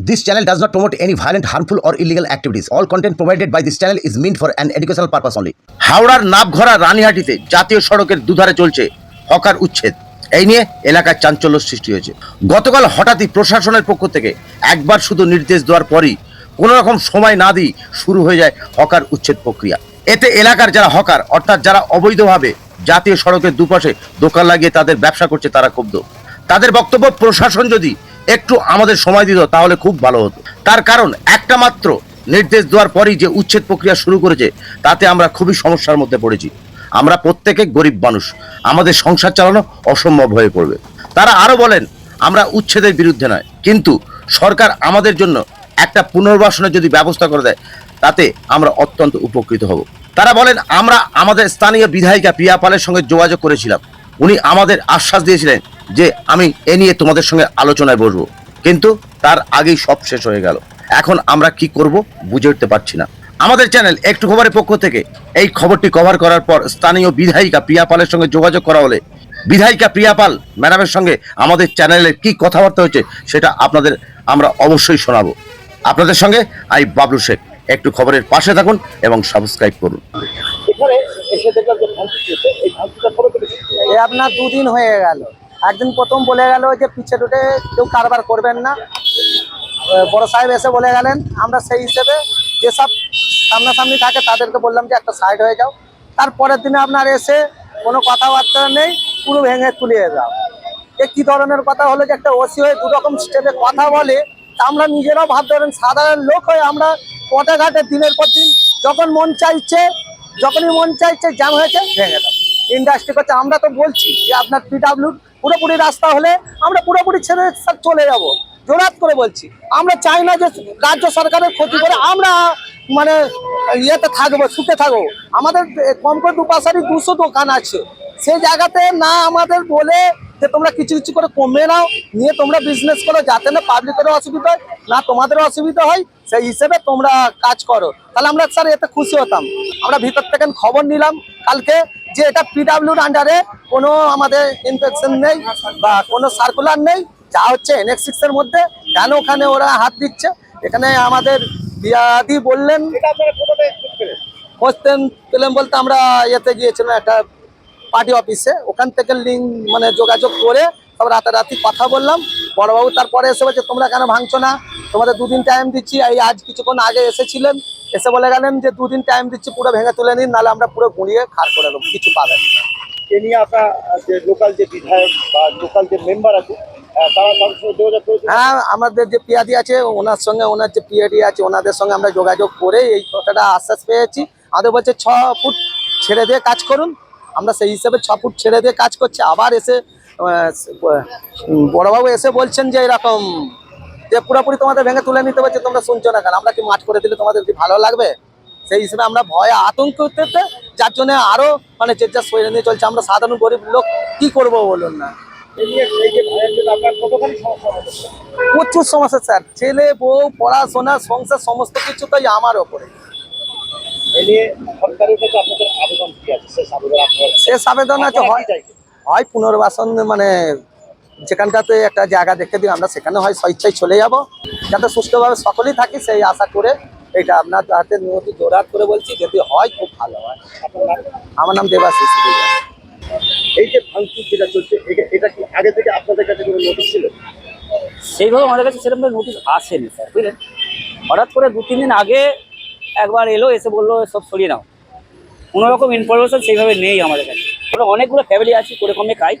This channel does not promote any violent, harmful, or illegal activities. All content provided by this channel is meant for an educational purpose only. হাওড়ার নাভঘরা রানীহাটিতে জাতীয় সড়কের দুধারে চলছে hawker উচ্ছেদ এই নিয়ে এলাকায় চাঞ্চল্য সৃষ্টি হয়েছে গতকাল হঠাৎই প্রশাসনের পক্ষ থেকে একবার শুধু নির্দেশ দেওয়ার পরই কোনো রকম সময় না দিয়ে শুরু হয়ে যায় হকার উচ্ছেদ প্রক্রিয়া এতে এলাকার যারা হকার অর্থাৎ যারা অবৈধভাবে জাতীয় সড়কের দুপাশে দোকান লাগিয়ে তাদের ব্যবসা করছে তারা ক্ষুব্ধ তাদের বক্তব্য প্রশাসন যদি একটু আমাদের সময় দিত, তাহলে খুব ভালো হতো। তার কারণ একটা মাত্র নির্দেশ দেওয়ার পরই যে উচ্ছেদ প্রক্রিয়া শুরু করেছে, তাতে আমরা খুবই সমস্যার মধ্যে পড়েছি। আমরা প্রত্যেকে গরিব মানুষ, আমাদের সংসার চালানো অসম্ভব হয়ে পড়বে। তারা আরও বলেন, আমরা উচ্ছেদের বিরুদ্ধে নয়, কিন্তু সরকার আমাদের জন্য একটা পুনর্বাসনের যদি ব্যবস্থা করে দেয়, তাতে আমরা অত্যন্ত উপকৃত হব। তারা বলেন, আমরা আমাদের স্থানীয় বিধায়িকা প্রিয়া পালের সঙ্গে যোগাযোগ করেছিলাম। উনি আমাদের আশ্বাস দিয়েছিলেন যে আমি এ নিয়ে তোমাদের সঙ্গে আলোচনায় বসবো। কিন্তু তার আগেই সব শেষ হয়ে গেল। এখন আমরা কি করব বুঝে উঠতে পারছি না। আমাদের চ্যানেল একটু খবরের পক্ষ থেকে এই খবরটি কভার করার পর স্থানীয় বিধায়িকা প্রিয়া পালের সঙ্গে যোগাযোগ করা হলে বিধায়িকা প্রিয়া পাল ম্যাডামের সঙ্গে আমাদের চ্যানেলে কি কথাবার্তা হয়েছে সেটা আপনাদের আমরা অবশ্যই শোনাবো। আপনাদের সঙ্গে আই বাবলু শেখ। একটু খবরের পাশে থাকুন এবং সাবস্ক্রাইব করুন। এখানে এসে দেখলাম যে এই আপনার দুদিন হয়ে গেল। একদিন প্রথম বলে গেল যে পিছে টুটে কেউ কারবার করবেন না। বড় সাহেব এসে বলে গেলেন, আমরা সেই হিসেবে যেসব সামনাসামনি থাকে তাদেরকে বললাম যে একটা সাইড হয়ে যাও। তারপরের দিনে আপনার এসে কোনো কথাবার্তা নেই, পুরো ভেঙে তুলিয়ে দাও। এ কি ধরনের কথা হলো যে একটা ওসি হয়ে দু রকম স্টেপে কথা বলে, তা আমরা নিজেরাও ভাবতে পারেন, সাধারণ লোক হয়ে আমরা পটে ঘাটে দিনের পর দিন যখন মন চাইছে, যখনই মন চাইছে, জ্যাম হয়েছে, ভেঙে দাও। ইন্ডাস্ট্রি করছে, আমরা তো বলছি যে আপনার পিডাব্লিউ পুরোপুরি রাস্তা হলে আমরা পুরোপুরি ছেড়ে স্যার চলে যাব। জোরাত করে বলছি, আমরা চাই না যে রাজ্য সরকারের ক্ষতি করে আমরা মানে ইয়েতে থাকব, সুখে থাকব। আমাদের কম করে দুপাশারই দুশো দোকান আছে। সেই জায়গাতে না আমাদের বলে যে তোমরা কিছু কিছু করে কমে নাও, নিয়ে তোমরা বিজনেস করো, যাতে না পাবলিকেরও অসুবিধা হয়, না তোমাদেরও অসুবিধা হয়, সেই হিসেবে তোমরা কাজ করো। তাহলে আমরা স্যার এতে খুশি হতাম। আমরা ভিতর থেকে খবর নিলাম, কালকে যে এটা পিডাব্লিউর আন্ডারে কোনো আমাদের ইনফেকশন নেই বা কোনো সার্কুলার নেই যা হচ্ছে এনএক্স সিক্স এর মধ্যে কেন ওখানে ওরা হাত দিচ্ছে? এখানে আমাদের বিয়াদি বললেন এটা আপনারা কোথাতে খোঁজ পেলেন? বলতে আমরা ইয়েতে গিয়েছিলাম একটা পার্টি অফিসে ওখান থেকে লিঙ্ক মানে যোগাযোগ করে সব রাতারাতি কথা বললাম। বড়বাবু তারপরে এসে বলছে তোমরা কেন ভাঙছো না? তোমাদের দুদিন টাইম দিচ্ছি এই আজ কিছুক্ষণ আগে এসেছিলেন এসে বলে গেলেন যে দুদিন টাইম দিচ্ছি পুরো ভেঙে তুলে নিন নাহলে আমরা পুরো গুঁড়িয়ে খাড় করে দেবো কিছু পাবেন না। এ নিয়ে আপনার যে লোকাল যে বিধায়ক বা লোকাল যে মেম্বার আছে হ্যাঁ আমাদের যে পিয়াদি আছে ওনার সঙ্গে ওনার যে পিয়াডি আছে ওনাদের সঙ্গে আমরা যোগাযোগ করে এই কথাটা আশ্বাস পেয়েছি। আমাদের বলছে ছ ফুট ছেড়ে দিয়ে কাজ করুন। আমরা সেই হিসেবে ছ ফুট ছেড়ে দিয়ে কাজ করছি। আবার এসে বড়বাবু এসে বলছেন যে এরকম যে পুরোপুরি তোমাদের ভেঙে তুলে নিতে পারছে, তোমরা শুনছো না কেন? আমরা কি মাঠ করে দিলে তোমাদের কি ভালো লাগবে? সেই হিসেবে আমরা ভয়ে আতঙ্ক হতে যার জন্য আরও মানে যে যা শরীরে নিয়ে চলছে, আমরা সাধারণ গরিব লোক কি করব বলুন না? প্রচুর সমস্যা, স্যার। ছেলে, বউ, পড়াশোনা, সংসার, সমস্ত কিছু তাই আমার ওপরে। শেষ আবেদন আছে হয় পুনর্বাসন মানে যেখানটাতে একটা জায়গা দেখে দিই আমরা সেখানে হয় স্বেচ্ছায় চলে যাব। যাতে সুস্থভাবে সকলেই থাকি, সেই আশা করে এটা আপনার হাতে নিয়মিত জোরাত করে বলছি, যদি হয় খুব ভালো হয়। আমার নাম দেবাশিস এই যে ভাঙচুর যেটা চলছে, এটা- কি আগে থেকে আপনাদের কাছে কোনো নোটিশ ছিল? সেইভাবে আমাদের কাছে সেরকম নোটিশ আসেনি স্যার বুঝলেন? হঠাৎ করে দু, তিন দিন আগে একবার এলো, এসে বলল, সব সরিয়ে নাও। কোনো রকম ইনফরমেশন সেইভাবে নেই আমাদের কাছে। অনেকগুলো ফ্যামিলি আছে, করে কমে খাই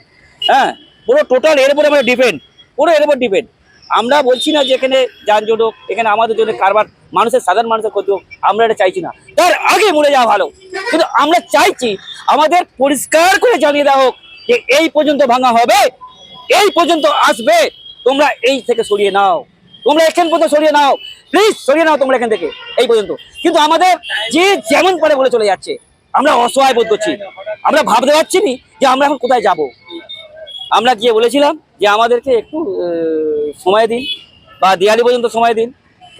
হ্যাঁ? পুরো টোটাল এর উপরে আমরা ডিপেন্ড পুরো এর উপর ডিপেন্ড আমরা বলছি না যে এখানে যানজট হোক এখানে আমাদের জন্য কারবার, মানুষের, সাধারণ মানুষের ক্ষতি হোক, আমরা এটা চাইছি না। তার আগে মরে যাওয়া ভালো। কিন্তু আমরা চাইছি আমাদের পরিষ্কার করে জানিয়ে দেওয়া হোক যে এই পর্যন্ত ভাঙা হবে, এই পর্যন্ত আসবে, তোমরা এই থেকে সরিয়ে নাও। তোমরা এখান পর্যন্ত সরিয়ে নাও। প্লিজ সরিয়ে নাও তোমরা এখান থেকে, এই পর্যন্ত। কিন্তু আমাদের যে যেমন পারে বলে চলে যাচ্ছে, আমরা অসহায় বোধ করছি। আমরা ভাবতে পারছি নি যে আমরা এখন কোথায় যাব। আমরা গিয়ে বলেছিলাম যে আমাদেরকে একটু সময় দিন বা দিয়ালি পর্যন্ত সময় দিন।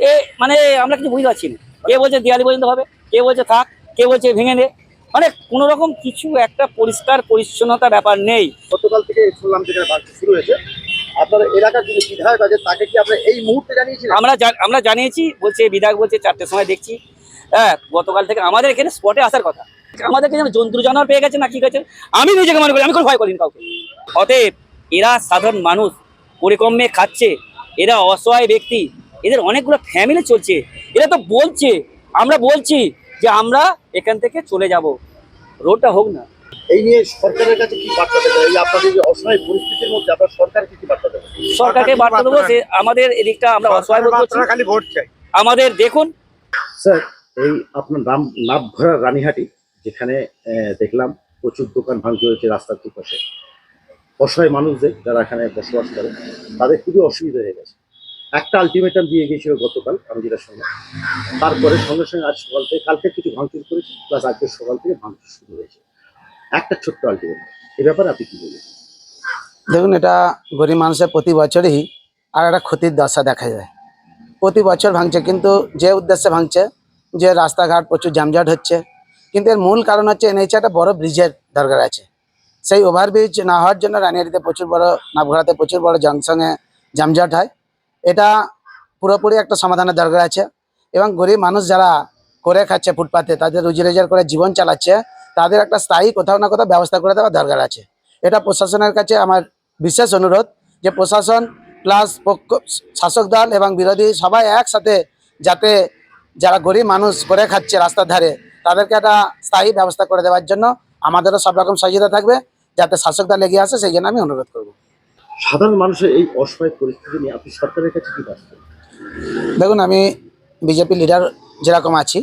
এ মানে আমরা কিছু বুঝতে পারছি না। কে বলছে দিয়ালি পর্যন্ত হবে? কে বলছে থাক? কে বলছে ভেঙে নে? মানে কোনো রকম কিছু একটা পরিষ্কার পরিচ্ছন্নতা ব্যাপার নেই। গতকাল থেকে শুনলাম যেখানে ভাঙচুর শুরু হয়েছে। আপনার এলাকার যিনি বিধায়ক আছে তাকে কি আপনারা এই মুহূর্তে জানিয়েছিলেন আমরা আমরা জানিয়েছি বলছে বিধায়ক বলছে চারটের সময় দেখছি। হ্যাঁ গতকাল থেকে আমাদের এখানে স্পটে আসার কথা। আমাদেরকে যেন জন্তু জানোয়ার পেয়ে গেছে না কি গেছে আমি নিজেকে মনে করি আমি কোনো ভয় করিনি কাউকে। অতএব এরা সাধারণ মানুষ পরিকর্মে খাচ্ছে এরা অসহায় ব্যক্তি এদের অনেকগুলো ফ্যামিলি চলছে এরা তো বলছে আমরা বলছি যে আমরা এখান থেকে চলে যাব। রোডটা হোক না। এই নিয়ে সরকারের কাছে কি বার্তা দেবেন? এই আপনাদের যে অসহায় পরিস্থিতির মধ্যে আপনার সরকারকে কি বার্তা দেবেন? সরকারকে বার্তা দেবো যে আমাদের এদিকটা আমরা অসহায় বোধ করছি। খালি ভোট চাই। আমাদের দেখুন। স্যার এই আপনার নাম নামভরা রানীহাটি যেখানে দেখলাম প্রচুর দোকান ভাঙচুর হয়েছে রাস্তার দুপাশে। অসহায় মানুষদের যারা এখানে বসবাস করে, তাদের খুবই অসুবিধা হয়ে গেছে। একটা আলটিমেটাম দিয়ে গিয়েছিল গতকাল, আমি যেটা শুনলাম। তারপরে সঙ্গে সঙ্গে আজ সকাল থেকে, কালকে কিছু ভাঙচুর করেছে প্লাস আজকে সকাল থেকে ভাঙচুর শুরু হয়েছে। একটা ছোট্ট আলটিমেটাম এ ব্যাপারে আপনি কি বলবেন? দেখুন, এটা গরিব মানুষের প্রতি বছরই আর একটা ক্ষতির দশা দেখা যায়। প্রতি বছর ভাঙছে, কিন্তু যে উদ্দেশ্যে ভাঙছে, যে রাস্তাঘাট প্রচুর জামজাট হচ্ছে কিন্তু এর মূল কারণ হচ্ছে এনএইচে একটা বড় ব্রিজের দরকার আছে। সেই ওভারব্রিজ না হওয়ার জন্য রানিয়ারিতে প্রচুর বড় নাভঘোড়াতে প্রচুর বড় জংশনে জামজাট হয়। এটা পুরোপুরি একটা সমাধানের দরকার আছে এবং গরিব মানুষ যারা করে খাচ্ছে ফুটপাতে, তাদের রুজি রোজগার করে জীবন চালাচ্ছে, তাদের একটা স্থায়ী কোথাও না কোথাও ব্যবস্থা করে দেওয়ার দরকার আছে। এটা প্রশাসনের কাছে আমার বিশেষ অনুরোধ যে প্রশাসন প্লাস পক্ষ, শাসক দল এবং বিরোধী সবাই একসাথে যাতে যারা গরিব মানুষ করে খাচ্ছে রাস্তার ধারে তাদেরকে একটা স্থায়ী ব্যবস্থা করে দেওয়ার জন্য আমাদেরও সব রকম সহযোগিতা থাকবে যাতে শাসক দল এগিয়ে আসে সেই জন্য আমি অনুরোধ করব। সাধারণ মানুষের এই অসহায় পরিস্থিতি নিয়ে আপনি সরকারের কাছে কি দেখুন আমি বিজেপি লিডার যেরকম আছি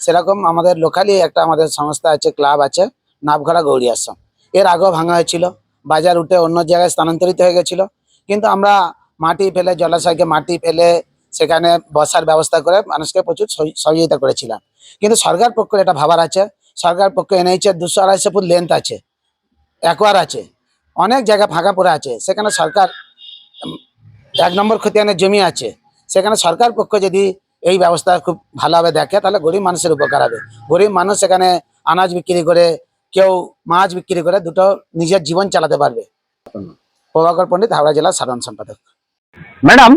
সেরকম আমাদের লোকালি একটা আমাদের সংস্থা আছে ক্লাব আছে নাভঘরা গৌরী আশ্রম। এর আগেও ভাঙা হয়েছিল বাজার উঠে অন্য জায়গায় স্থানান্তরিত হয়ে গেছিল। কিন্তু আমরা মাটি ফেলে জলাশয়কে মাটি ফেলে সেখানে বসার ব্যবস্থা করে মানুষকে প্রচুর সহ- সহযোগিতা করেছিলাম। কিন্তু সরকার পক্ষের এটা ভাবার আছে। সরকার পক্ষ এনএইচের দুশো আড়াইশো ফুট লেন্থ আছে। একোয়ার আছে। অনেক জায়গা ফাঁকা পড়ে আছে। সেখানে সরকার এক নম্বর খতিয়ানের জমি আছে। সেখানে সরকার পক্ষ যদি এই ব্যবস্থা খুব ভালোভাবে দেখে তাহলে গরিব মানুষের উপকার হবে। গরিব মানুষ সেখানে আনাজ বিক্রি করে কেউ মাছ বিক্রি করে দুটো নিজের জীবন চালাতে পারবে। প্রভাকর পণ্ডিত হাওড়া জেলার সাধারণ সম্পাদক। ম্যাডাম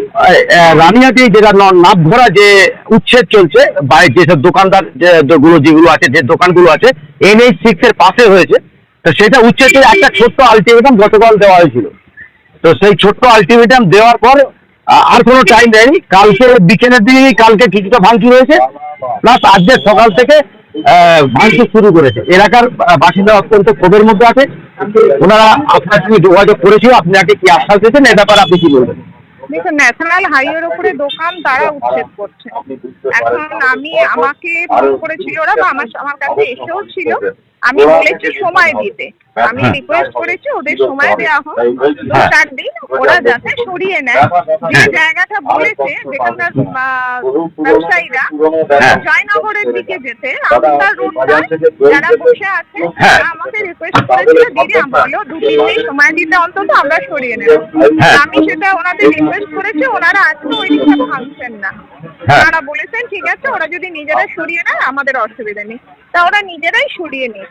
রানিয়াতে যেটা নাপ ধরা যে উচ্ছেদ চলছে বাইরে যেসব দোকানদারগুলো যেগুলো আছে যে দোকানগুলো আছে এনএইচ সিক্স এর পাশে হয়েছে তো সেটা উচ্ছেদের একটা ছোট্ট আলটিমেটাম গতকাল দেওয়া হয়েছিল। তো সেই ছোট্ট আলটিমেটাম দেওয়ার পর আর কোনো টাইম দেয়নি। কালকে বিকেলের দিকে কালকে কিছুটা ভাঙচুর হয়েছে। প্লাস আজকে সকাল থেকে আহ, ভাঙচুর শুরু করেছে। এলাকার বাসিন্দা অত্যন্ত ক্ষোভের মধ্যে আছে। ওনারা আপনার সঙ্গে যোগাযোগ করেছিল আপনাকে কি আশ্বাস দিয়েছেন? এ ব্যাপারে আপনি কি বলবেন? ন্যাশনাল হাইওয়ের উপরে দোকান তারা উচ্ছেদ করছে। এখন আমি আমাকে ফোন করেছিল ওরা বা আমার আমার কাছে এসেও ছিল। আমি বলেছি সময় দিতে। আমি রিকোয়েস্ট করেছি ওদের সময় দেওয়া হোক। দু চার দিন ওরা যাতে সরিয়ে নেয়। যে জায়গাটা বলেছে যেখানকার ব্যবসায়ীরা জয়নগরের দিকে যেতে আপনার রোডটা যারা বসে আছে তারা আমাকে রিকোয়েস্ট করেছিল দিদি আমরাও দু তিন দিন সময় দিতে অন্তত আমরা সরিয়ে নেব। আমি সেটা ওনাদের রিকোয়েস্ট করেছি ওনারা আজকে ওই দিকটা ভাঙছেন না। ওনারা বলেছেন ঠিক আছে ওরা যদি নিজেরা সরিয়ে নেয় আমাদের অসুবিধা নেই। তা ওরা নিজেরাই সরিয়ে নিচ্ছে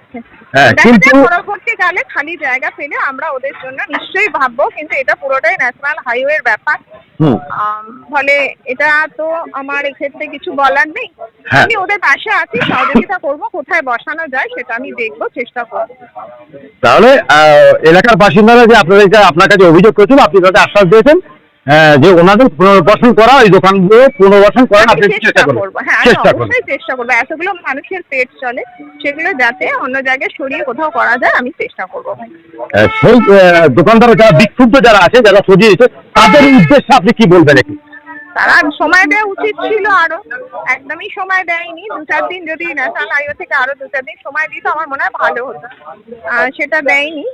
হ্যাঁ, কিন্তু- পরবর্তীকালে খালি জায়গা পেলে আমরা ওদের জন্য নিশ্চয়ই ভাববো কিন্তু এটা পুরোটাই ন্যাশনাল হাইওয়ের ব্যাপার। হুম। আম, ফলে এটা তো আমার এক্ষেত্রে কিছু বলার নেই। হ্যাঁ। আমি ওদের পাশে আছি সহযোগিতা করব কোথায় বসানো যায় সেটা আমি দেখব চেষ্টা করব। তাহলে এলাকার বাসিন্দারা যে আপনাদের আপনার কাছে অভিযোগ করেছিল আপনি তাদের আশ্বাস দিয়েছেন। যে ওনাদের পুনর্বাসন করা ওই দোকানগুলো পুনর্বাসন করেন আপনি চেষ্টা চেষ্টা করবেন করব। হ্যাঁ চেষ্টা করবেন চেষ্টা করব। এতগুলো মানুষের পেট চলে সেগুলো যাতে অন্য জায়গায় সরিয়ে কোথাও করা যায় আমি চেষ্টা করব। সেই দোকানদার যারা বিক্ষুব্ধ যারা আছে যারা সজিয়েছে তাদের উদ্দেশ্যে আপনি কি বলবেন একটু? তারা সময় দেওয়া উচিত ছিল আরও। একদমই সময় দেয়নি দু চার দিন যদি ন্যাশনাল হাইওয়ে থেকে আরও দু চার দিন সময় দিত আমার মনে হয় ভালো হতো। সেটা দেয়নি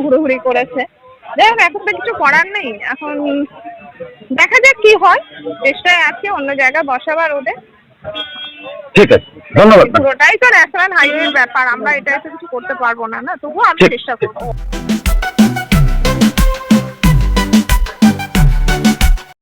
হুড়োহুড়ি করেছে। যাই হোক এখন তো কিছু করার নেই। এখন দেখা যাক কি হয়। চেষ্টায় আছে অন্য জায়গায় বসাবার ওদের। ঠিক আছে ধন্যবাদ পুরোটাই তো ন্যাশনাল হাইওয়ের ব্যাপার আমরা এটা কিছু করতে পারব না না? তবুও আমি চেষ্টা করব।